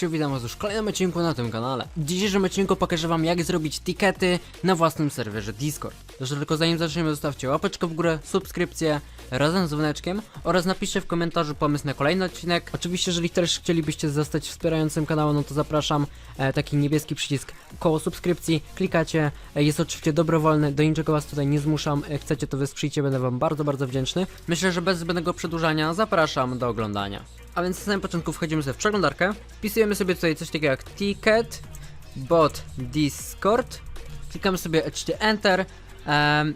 Haksiu, witam was już w kolejnym odcinku na tym kanale. W dzisiejszym odcinku pokażę wam jak zrobić tikety na własnym serwerze Discord. Zresztą tylko zanim zaczniemy zostawcie łapeczkę w górę, subskrypcję razem z dzwoneczkiem oraz napiszcie w komentarzu pomysł na kolejny odcinek. Oczywiście jeżeli też chcielibyście zostać wspierającym kanału, no to zapraszam. E, taki niebieski przycisk koło subskrypcji, klikacie, e, jest oczywiście dobrowolny, do niczego was tutaj nie zmuszam, e, chcecie to wesprzyjcie, będę wam bardzo, bardzo wdzięczny. Myślę, że bez zbędnego przedłużania zapraszam do oglądania. A więc na samym początku wchodzimy sobie w przeglądarkę, wpisujemy sobie tutaj coś takiego jak ticket, bot Discord, klikamy sobie Enter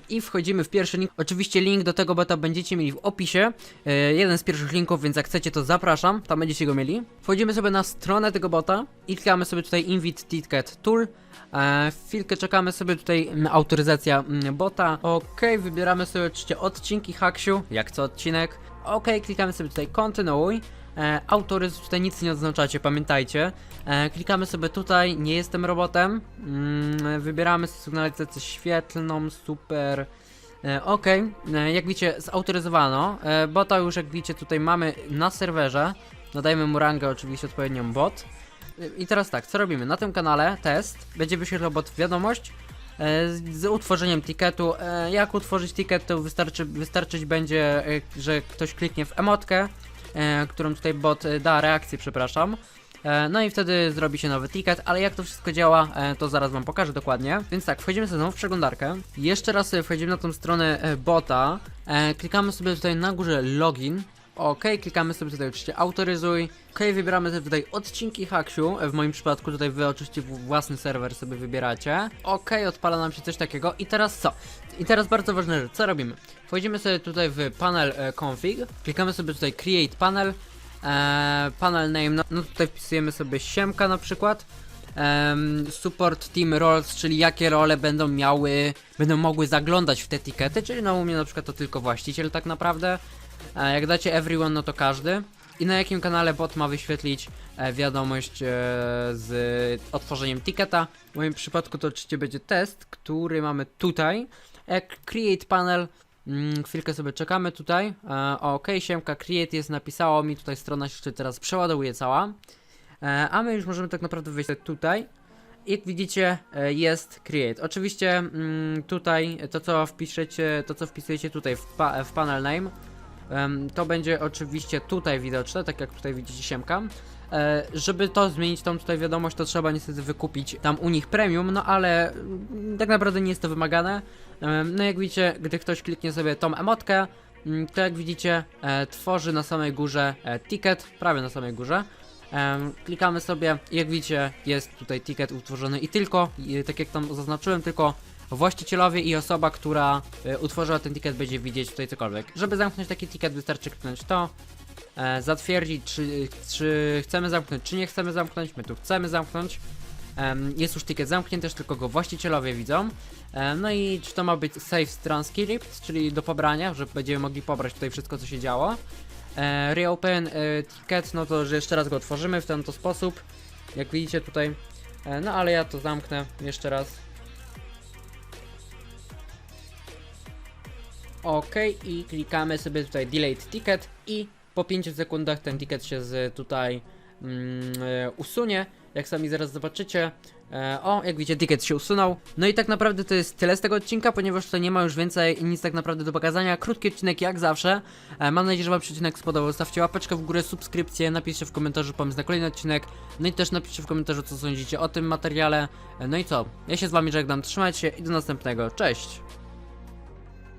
i wchodzimy w pierwszy link. Oczywiście link do tego bota będziecie mieli w opisie, e, jeden z pierwszych linków, więc jak chcecie to zapraszam, tam będziecie go mieli. Wchodzimy sobie na stronę tego bota i klikamy sobie tutaj Invite Ticket Tool. E, chwilkę czekamy sobie tutaj autoryzacja mm, bota. Ok, wybieramy sobie oczywiście odcinki Haksiu, jak co odcinek. Ok, klikamy sobie tutaj kontynuuj. E, autoryzm tutaj nic nie oznaczacie, pamiętajcie. E, klikamy sobie tutaj, nie jestem robotem. Mm, wybieramy sygnalizację świetlną, super. E, ok, e, jak widzicie, zautoryzowano. E, bota już, jak widzicie, tutaj mamy na serwerze. Nadajmy mu rangę, oczywiście odpowiednią bot. E, I teraz tak, co robimy? Na tym kanale test będzie wyświetlał bot wiadomość e, z, utworzeniem tiketu. E, jak utworzyć ticket, to wystarczy, wystarczyć będzie, że ktoś kliknie w emotkę, którą tutaj bot e, da reakcję, przepraszam. E, No i wtedy zrobi się nowy ticket, ale jak to wszystko działa, e, to zaraz wam pokażę dokładnie. Więc tak, wchodzimy sobie znowu w przeglądarkę. Jeszcze raz wchodzimy na tą stronę e, bota. E, Klikamy sobie tutaj na górze login. Ok, klikamy sobie tutaj oczywiście autoryzuj. Ok, wybieramy sobie tutaj odcinki Haksiu. W moim przypadku tutaj wy oczywiście własny serwer sobie wybieracie. Ok, odpala nam się coś takiego. I teraz co? I teraz bardzo ważna rzecz, co robimy? Wchodzimy sobie tutaj w panel e, config, klikamy sobie tutaj create panel, e, panel name, no, no tutaj wpisujemy sobie siemka na przykład. Support team roles, czyli jakie role będą miały, będą mogły zaglądać w te etykiety, czyli no u mnie na przykład to tylko właściciel tak naprawdę. E, jak dacie everyone, no to każdy. I na jakim kanale bot ma wyświetlić e, wiadomość e, z otworzeniem ticketa. W moim przypadku to oczywiście będzie test, który mamy tutaj. Jak create panel, mm, chwilkę sobie czekamy tutaj. E, ok, siemka create jest, napisało mi tutaj strona się teraz przeładowuje cała. E, a my już możemy tak naprawdę wejść tutaj. I Jak widzicie, e, jest create. Oczywiście mm, tutaj to co wpiszecie, to co wpisujecie tutaj w, pa w panel name, to będzie oczywiście tutaj widoczne, tak jak tutaj widzicie siemka. Żeby to zmienić tą tutaj wiadomość, to trzeba niestety wykupić tam u nich premium, no ale mm, tak naprawdę nie jest to wymagane. No jak widzicie, gdy ktoś kliknie sobie tą emotkę, mm, to jak widzicie, e, tworzy na samej górze e, ticket, prawie na samej górze. Klikamy sobie, jak widzicie, jest tutaj ticket utworzony i tylko, tak jak tam zaznaczyłem, tylko właścicielowie i osoba, która e, utworzyła ten ticket będzie widzieć tutaj cokolwiek. Żeby zamknąć taki ticket wystarczy kliknąć to, zatwierdzić czy, czy chcemy zamknąć, czy nie chcemy zamknąć, my tu chcemy zamknąć. Jest już ticket zamknięty, też tylko go właścicielowie widzą. No i czy to ma być save transcript, czyli do pobrania, że będziemy mogli pobrać tutaj wszystko co się działo. Reopen e, ticket, no to że jeszcze raz go otworzymy w ten to sposób. Jak widzicie tutaj. E, no ale ja to zamknę jeszcze raz. Ok, i klikamy sobie tutaj delete ticket i po 5 sekundach ten ticket się z tutaj usunie. Jak sami zaraz zobaczycie. E, o, jak widzicie, ticket się usunął. No i tak naprawdę to jest tyle z tego odcinka, ponieważ tutaj nie ma już więcej nic tak naprawdę do pokazania. Krótki odcinek jak zawsze. E, mam nadzieję, że Wam się odcinek spodobał. Zostawcie łapeczkę w górę, subskrypcję, napiszcie w komentarzu pomysł na kolejny odcinek. No i też napiszcie w komentarzu, co sądzicie o tym materiale. E, no i co? Ja się z Wami żegnam, trzymajcie się i do następnego. Cześć!